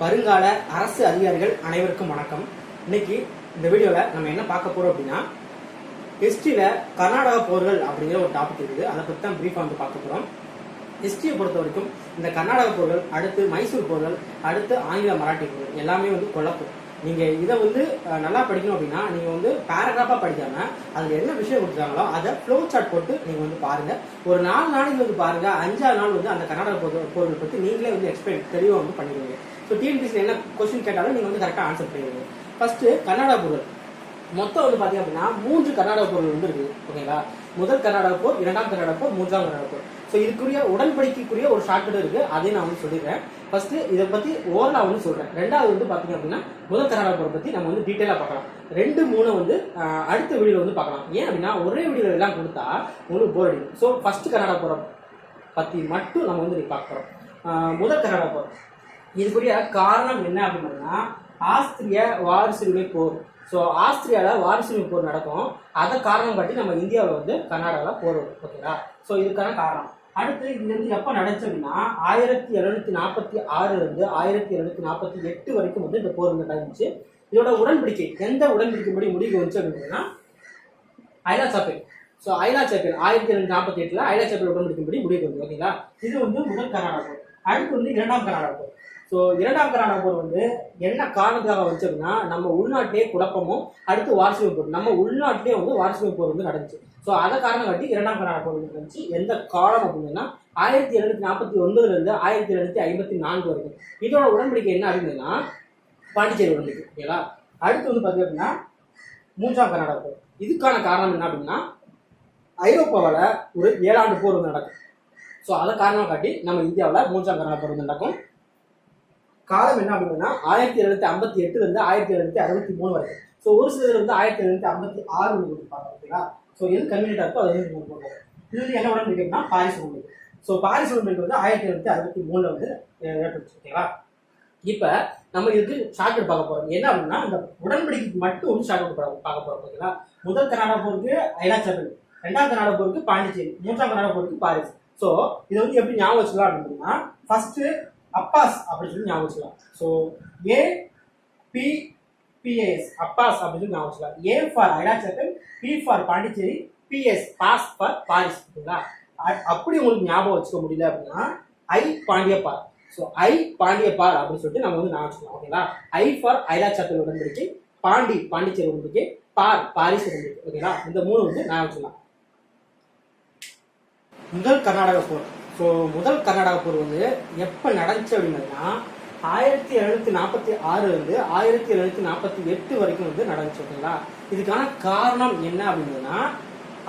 வருங்கால அரசு அதிகாரிகள் அனைவருக்கும் வணக்கம். இன்னைக்கு இந்த வீடியோவில் நம்ம என்ன பார்க்க போறோம் அப்படின்னா ஹிஸ்டரியில் கர்நாடகா போர்கள் அப்படிங்கிற ஒரு டாபிக் இருக்குது. அதை பற்றி தான் பிரீஃபாக வந்து பார்க்க போகிறோம் ஹிஸ்டரியை பொறுத்த வரைக்கும் இந்த கர்நாடக போர்கள் அடுத்து மைசூர் போர்கள் அடுத்து ஆங்கில மராட்டி போர்கள் எல்லாமே வந்து குழப்பம் நீங்கள் இதை வந்து நல்லா படிக்கணும் அப்படின்னா நீங்கள் வந்து பேராகிராஃபாக படிக்காமல் அதில் என்ன விஷயம் கொடுத்துருக்காங்களோ அதை ஃப்ளோ சார்ட் போட்டு நீங்கள் வந்து பாருங்கள் ஒரு நாலு நாளைக்கு வந்து பாருங்கள் அஞ்சாறு நாள் வந்து அந்த கர்நாடக பொருள் பொருள் பற்றி நீங்களே வந்து எக்ஸ்பிளைன் தெளிவாக வந்து பண்ணிடுவீங்க. ஸோ டிஎன்பிசியில் என்ன கொஸ்டின் கேட்டாலும் நீங்கள் வந்து கரெக்டாக ஆன்சர் பண்ணிடுவீங்க. ஃபஸ்ட்டு கர்நாடக பொருள். மொத்தம் வந்து பாத்தீங்க அப்படின்னா மூன்று கர்நாடக போர்கள் வந்து இருக்குது ஓகேங்களா முதல் கர்நாடக போர் இரண்டாம் கர்நாடக போர் மூன்றாம் கர்நாடக போர். ஸோ இதுக்குரிய உடன்படிக்கைக்குரிய ஒரு ஷார்ட்கட் இருக்கு. அதையும் நான் வந்து சொல்லிடுறேன். ஃபர்ஸ்ட் இதை பத்தி ஓவரா வந்து சொல்றேன். ரெண்டாவது வந்து பாத்தீங்க அப்படின்னா முதல் கர்நாடக போரை பத்தி நம்ம வந்து டீட்டெயிலா பார்க்கலாம். ரெண்டு மூணு வந்து அடுத்த வீடியோ வந்து பார்க்கலாம். ஏன் அப்படின்னா ஒரே வீடியோ எல்லாம் கொடுத்தா உங்களுக்கு போர் அடிக்கும். ஸோ ஃபர்ஸ்ட் கர்நாடக போரை பத்தி மட்டும் நம்ம வந்து பார்க்குறோம் முதல் கர்நாடக போர். இதுக்குரிய காரணம் என்ன அப்படின்னா ஆஸ்திரிய வாரிசுரிமை போர். ஸோ ஆஸ்திரியாவில் வாரிசுரிமை போர் நடக்கும். அதை காரணம் காட்டி நம்ம இந்தியாவில் வந்து கர்நாடகாவில் போர் வரும் ஓகேங்களா ஸோ இதுக்கான காரணம். அடுத்து இதுலேருந்து எப்போ நடந்துச்சு ஆயிரத்தி எழுநூத்தி நாற்பத்தி ஆறுலேருந்து ஆயிரத்தி எழுநூற்றி நாற்பத்தி எட்டு வரைக்கும் வந்து இந்த போர் வந்து நடந்துச்சு. இதோட உடன்படிக்கை எந்த உடன்படிக்கைப்படி முடிவு வந்துச்சு அப்படின்னா ஐலா சாப்பிள் ஸோ ஐலா சாப்பிள் ஆயிரத்தி எழுநூத்தி நாற்பத்தி எட்டில் ஐலா சாப்பிள் உடன்படிக்கைப்படி முடிவு வந்து ஓகேங்களா இது வந்து முதல் கர்நாடக அடுத்து வந்து இரண்டாம் கர்நாடக போர் ஸோ இரண்டாம் கர்நாடக போர் வந்து என்ன காரணத்துக்காக வச்சோம்னா நம்ம உள்நாட்டிலே குழப்பமும் அடுத்து வாரசுமை போர் நம்ம உள்நாட்டிலே வந்து வாரசுமை போர் வந்து நடந்துச்சு. ஸோ அதை காரணம் காட்டி இரண்டாம் கர்நாடக போர் வந்து நடந்துச்சு. எந்த காலம் அப்படின்னா ஆயிரத்தி எழுநூத்தி நாற்பத்தி ஒன்பதுலேருந்து ஆயிரத்தி எழுநூத்தி ஐம்பத்தி நான்கு வரைக்கும். இதோட உடன்படிக்கை என்ன அப்படின்னா பாண்டிச்சேரி உடன்படிக்கை ஓகேங்களா அடுத்து வந்து பார்த்தீங்க அப்படின்னா மூன்றாம் கர்நாடக போர் இதுக்கான காரணம் என்ன அப்படின்னா ஐரோப்பாவில் ஒரு ஏழாண்டு போர் வந்து நடக்கும். ஸோ அதை காரணம் காட்டி நம்ம இந்தியாவில் மூன்றாம் கரண போர் வந்து நடக்கும். காலம் என்ன அப்படின்னா ஆயிரத்தி எழுநூத்தி ஐம்பத்தி எட்டுலேருந்து ஆயிரத்தி எழுநூத்தி அறுபத்தி மூணு வரைக்கும் ஸோ ஒரு சிலர் வந்து ஆயிரத்தி எழுநூத்தி ஐம்பத்தி ஆறு வந்து கொடுப்பாங்க ஓகேங்களா ஸோ எது கம்யூனிட்டாக இருக்கோ அது வந்து நம்ம இது வந்து என்ன உடன்படிக்கைன்னா பாரிஸ் உடன்படிக்கை ஸோ பாரிஸ் உடன்படிக்கை வந்து ஆயிரத்தி எழுநூத்தி அறுபத்தி மூணில் வந்து அஹ், ஏற்பட்டுச்சு ஓகேங்களா இப்போ நம்ம இதுக்கு ஷார்ட்கட் பார்க்க போகிறோம் என்ன அப்படின்னா அந்த உடன்படிக்கைக்கு மட்டும் வந்து ஷார்ட்கட் பார்க்க போகிறோம் ஓகேங்களா முதல் கர்நாடகா போருக்கு ஐலாச்சபல் ரெண்டாம் கர்நாடகா போருக்கு பாண்டிச்சேரி. மூன்றாம் கர்நாடகா போருக்கு பாரிஸ். ஸோ இதை வந்து எப்படி ஞாபகம் வச்சுக்கலாம் அப்படின்னா ஃபர்ஸ்ட் அப்பாஸ் அப்படின்னு சொல்லி ஞாபகம் வச்சுக்கலாம். So A B P A S Abbas அப்படின்னு சொல்லி ஞாபகம் வச்சுக்கலாம். A for Aix la Chapelle B for Pondicherry P S pass for Paris ஓகேங்களா? அப்படி உங்களுக்கு ஞாபகம் வச்சுக்க முடியல அப்படின்னா ஐ பாண்டியப்பார் ஸோ ஐ பாண்டியப்பார் அப்படின்னு சொல்லிட்டு நம்ம வந்து ஞாபகம் வச்சுக்கலாம் ஓகேங்களா? ஐ ஃபார் ஐலாச்சபல் உடன்படிக்கை பாண்டி பாண்டிச்சேரி உடன்படிக்கை பார் பாரிஸ் உடன்படிக்கை ஓகேங்களா? இந்த மூணு வந்து ஞாபகம் வச்சுக்கலாம். முதல் கர்நாடக போர். ஸோ முதல் கர்நாடக போர் வந்து எப்போ நடந்துச்சு அப்படின்னா ஆயிரத்தி எழுநூத்தி நாற்பத்தி ஆறுல இருந்து ஆயிரத்தி எழுநூத்தி நாற்பத்தி எட்டு வரைக்கும் வந்து நடந்துச்சு ஓகேங்களா இதுக்கான காரணம் என்ன அப்படின்னா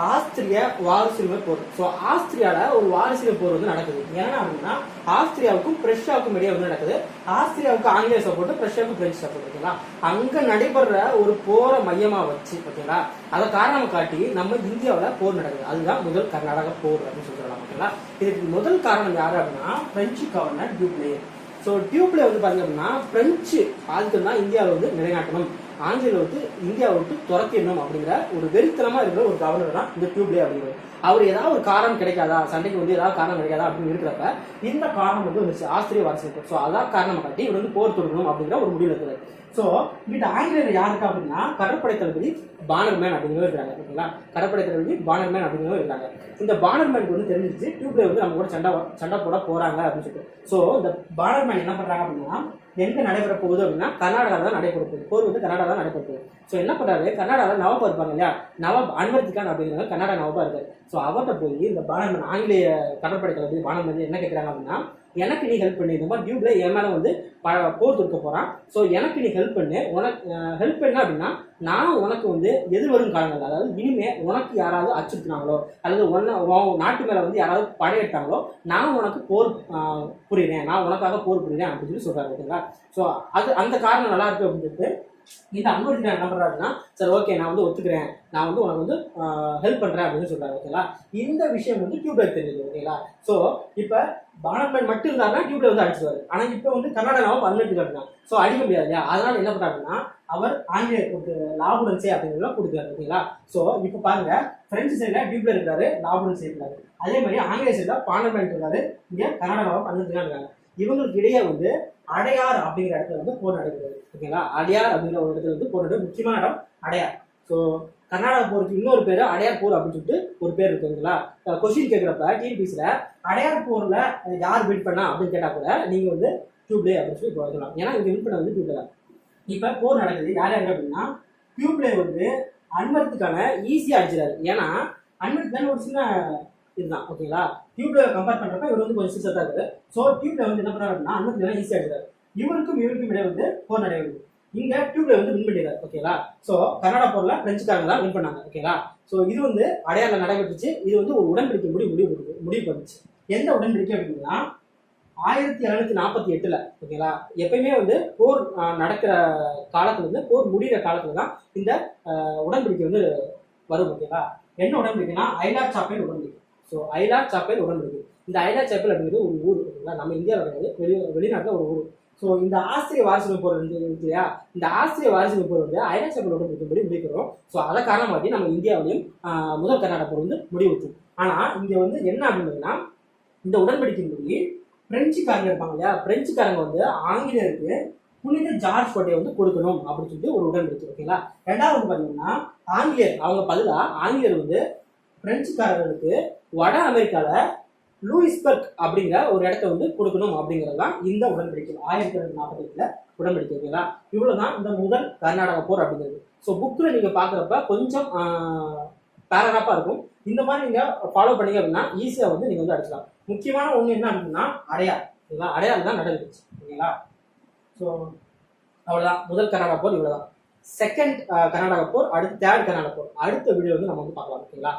ஆஸ்திரிய வாரிசுரிமை போர் ஸோ ஆஸ்திரியால ஒரு வாரிசுரிமை போர் வந்து நடக்குது. ஏன்னா அப்படின்னா ஆஸ்திரியாவுக்கும் பிரஷ்யாவுக்கும் இடையே வந்து நடக்குது. ஆஸ்திரியாவுக்கு ஆங்கிலேய சப்போர்ட் பிரஷ்யாவுக்கு பிரெஞ்சு சப்போர்ட் ஓகேங்களா அங்க நடைபெற ஒரு போரை மையமா வச்சு ஓகேங்களா அதை காரணம் காட்டி நம்ம இந்தியாவில் போர் நடக்குது. அதுதான் முதல் கர்நாடக போர் அப்படின்னு சொல்லலாம் ஓகேங்களா இதுக்கு முதல் காரணம் யாரு அப்படின்னா French governor Dupleix so Dupleix வந்து பாத்தீங்க அப்படின்னா பிரெஞ்சு ஆதிக்கம் தான் இந்தியாவில் வந்து நிலைநாட்டணும். ஆங்கில வந்து இந்தியாவை விட்டு துரத்திடணும் அப்படிங்கிற ஒரு வெறித்தனமா இருக்கிற ஒரு கவர்னர் தான் இந்த டியூப்ளே அப்படிங்கிறது அவர் ஏதாவது ஒரு காரணம் கிடைக்காதா? சண்டைக்கு வந்து ஏதாவது காரணம் கிடைக்காதா? அப்படின்னு இருக்கிறப்ப இந்த காரணம் வந்து வந்துச்சு ஆஸ்திரிய வாரிசு. ஸோ அதான் காரணம் காட்டி இவர் வந்து போர் தொடுக்கணும் அப்படிங்கிற ஒரு முடிவு இருக்கிறார். ஸோ இங்கிட்ட ஆங்கிலேயர் யாருக்கு அப்படின்னா கடற்படை தளபதி பானர்மேன் அப்படிங்கிறவர் இருக்காங்க ஓகேங்களா? கடற்படை தளபதி பானர்மேன் அப்படிங்கிறவர் இருக்காங்க இந்த பானர்மேனுக்கு வந்து தெரிஞ்சிச்சு டியூப்லே வந்து நம்ம கூட சண்டை சண்டை போட போகிறாங்க அப்படின்னு சொல்லிட்டு. ஸோ இந்த பானர்மேன் என்ன பண்ணுறாங்க அப்படின்னா எங்கே நடைபெற போகுது அப்படின்னா கர்நாடகாவில் தான் நடைபெற போகுது. போர் வந்து கர்நாடகா தான் நடைபெற போகுது. ஸோ என்ன பண்ணுறாரு கர்நாடகாவில் நவாப் இருப்பாங்க இல்லையா? நவாப் அன்வர்த்தி கான் அப்படிங்கிறவங்க கர்நாடகா நவாபா இருக்காரு. ஸோ அவர்கிட்ட போய் இந்த பானர்மேன் ஆங்கிலேய கடற்படை தளபதி பானர்மேன் என்ன கேட்குறாங்க அப்படின்னா எனக்கு நீ ஹெல்ப் பண்ணு. இந்த மாதிரி டியூப்ல என் மேல வந்து ப- போர் தொடுக்க போறான். ஸோ எனக்கு நீ ஹெல்ப் பண்ணு. உனக்கு ஹெல்ப் பண்ண அப்படின்னா நான் உனக்கு வந்து எதிர்வரும் காலங்கள் அதாவது இனிமே உனக்கு யாராவது அச்சுறுத்தினாங்களோ அல்லது உன்ன உன் நாட்டு மேல வந்து யாராவது படையெடுத்தாங்களோ நான் உனக்கு போர் புரியுறேன். நான் உனக்காக போர் புரியுறேன் அப்படின்னு சொல்லி சொல்றாரு ஓகேங்களா? ஸோ அது அந்த காரணம் நல்லா இருக்கு அப்படின்னு சொல்லிட்டு இந்த அன்புக்கு என்ன பண்றாருன்னா சரி ஓகே நான் வந்து ஒத்துக்கிறேன். நான் வந்து உனக்கு வந்து ஹெல்ப் பண்றேன் அப்படின்னு சொல்றாரு ஓகேங்களா? இந்த விஷயம் வந்து டியூப்லைட் தெரியுது ஓகேங்களா? ஸோ இப்போ பானர்மேன் மட்டும் இருந்தாருன்னா டியூப்ல வந்து அடிச்சுவாரு ஆனா இப்போ வந்து கர்நாடகாவை பதினெட்டு கட்டினான் ஸோ அடிக்க முடியாது இல்லையா? அதனால என்ன பண்றாருன்னா அவர் ஆங்கிலேயர் கொடுத்து லாபுடன்ஸே அப்படிங்கிறத கொடுக்குறாரு ஓகேங்களா ஸோ இப்போ பாருங்க பிரெஞ்சு சைடில் டியூப்ல இருக்கிறாரு லாபுடன்ஸ் இருக்கிறாரு. அதே மாதிரி ஆங்கிலேய சைடில் பானர்மேன் இருக்காரு இங்க கர்நாடகாவை பதினெட்டு இருக்காங்க. இவங்களுக்கு இடையே வந்து அடையார் அப்படிங்கிற இடத்துல வந்து போர் நடைபெறுது ஓகேங்களா அடையார் அப்படிங்கிற ஒரு இடத்துல வந்து போர் நடைபெறும் முக்கியமான இடம் அடையார். ஸோ கர்நாடகா போருக்கு இன்னொரு பேர் அடையார் போர் அப்படின்னு சொல்லிட்டு ஒரு பேர் இருக்குங்களா கொஸ்டின் கேட்குறப்ப டிஎன்பிசியில் அடையார் போரில் யார் வின் பண்ணா அப்படின்னு கேட்டால் கூட நீங்கள் வந்து டியூப்ளே அப்படின்னு சொல்லி சொல்லலாம் ஏன்னா இங்கே வின் பண்ண வந்து டியூப்ளே தான். இப்போ போர் நடக்குது. யார் யார் அப்படின்னா டியூப்லே வந்து அன்வர்த்துக்கான ஈஸியாக அடிச்சிடாரு. ஏன்னா அன்வர்த் தானே ஒரு சின்ன இதுதான் ஓகேங்களா? டியூப்ளே கம்பேர் பண்ணுறப்ப இவர் வந்து கொஞ்சம் சிக்ஸா தான் ஸோ டியூப்ளே வந்து என்ன பண்ணுறாரு அப்படின்னா அன்வர்த் எல்லாம் ஈஸியாக அடிச்சிடாரு. இவருக்கும் இவருக்கும் இடையே வந்து போர் நடைபெறுது. இங்க டியூப்ல வந்து வின் பண்ணிடுறாரு ஓகேங்களா ஸோ கன்னட போர்ல பிரெஞ்சுக்காரங்க தான் வின் பண்ணாங்க ஓகேங்களா ஸோ இது வந்து அடையாளம் நடைபெற்றுச்சு. இது வந்து ஒரு உடன்படிக்கை முடிவு முடிவு முடிவு பண்ணுச்சு. எந்த உடன்படிக்கை அப்படின்னா ஆயிரத்தி எழுநூத்தி நாற்பத்தி எட்டுல ஓகேங்களா எப்பயுமே வந்து போர் நடக்கிற காலத்துல வந்து போர் முடிகிற காலத்துல தான் இந்த ஆஹ், உடன்படிக்கை வந்து வரும் ஓகேவா என்ன உடன்படிக்கைனா ஐலா சாப்பேல் உடன்படிக்கை. ஸோ ஐலா சாப்பேல் உடன்படிக்கை. இந்த ஐலா சாப்பேல் அப்படிங்கிறது ஒரு ஊர் ஓகேங்களா நம்ம இந்தியாவில் கிடையாது வெளி வெளிநாட்டில் ஒரு ஊர். ஸோ இந்த ஆசிரிய வாரிசுரிமை போர் வந்து இல்லையா? இந்த ஆசிரிய வாரிசுரிமை போர் வந்து ஐலா சபையோட முடிக்கும்படி முடிக்கிறோம் ஸோ அதை காரணமாக நம்ம இந்தியாவிலையும் முதல் கர்நாடக போர் வந்து முடிவுச்சு ஆனால் இங்கே வந்து என்ன அப்படின்னா இந்த உடன்படிக்கையின்படி பிரெஞ்சுக்காரங்க இருப்பாங்க இல்லையா? பிரெஞ்சுக்காரங்க வந்து ஆங்கிலேயருக்கு புனித ஜார்ஜ் கோட்டையை வந்து கொடுக்கணும் அப்படின்னு சொல்லிட்டு ஒரு உடன்படிக்கை ஓகேங்களா ரெண்டாவது பார்த்தீங்கன்னா ஆங்கிலேயர் அவங்க பதிலாக ஆங்கிலேயர் வந்து பிரெஞ்சுக்காரர்களுக்கு வட அமெரிக்காவில் லூயிஸ்பர்க் அப்படிங்கிற ஒரு இடத்த வந்து கொடுக்கணும் அப்படிங்கிறது தான் இந்த உடன்படிக்கை ஆயிரத்தி தொள்ளாயிரத்தி நாற்பத்தி எட்டில் உடன்படிக்கை இவ்வளோ தான் இந்த முதல் கர்நாடக போர் அப்படிங்கிறது. ஸோ புக்கில் நீங்கள் பார்க்குறப்ப கொஞ்சம் பேராகிராஃபா இருக்கும். இந்த மாதிரி நீங்கள் ஃபாலோ பண்ணீங்க அப்படின்னா ஈஸியாக வந்து நீங்கள் வந்து அடிச்சலாம் முக்கியமான ஒன்று என்ன அப்படின்னா அடையார் ஓகேங்களா அடையார் தான் நடந்துச்சு. ஓகேங்களா ஸோ அவ்வளோதான் முதல் கர்நாடக போர் இவ்வளோதான் செகண்ட் கர்நாடக போர் அடுத்து தேர்ட் கர்நாடக போர். அடுத்த வீடியோ வந்து நம்ம வந்து பார்க்கலாம். ஓகேங்களா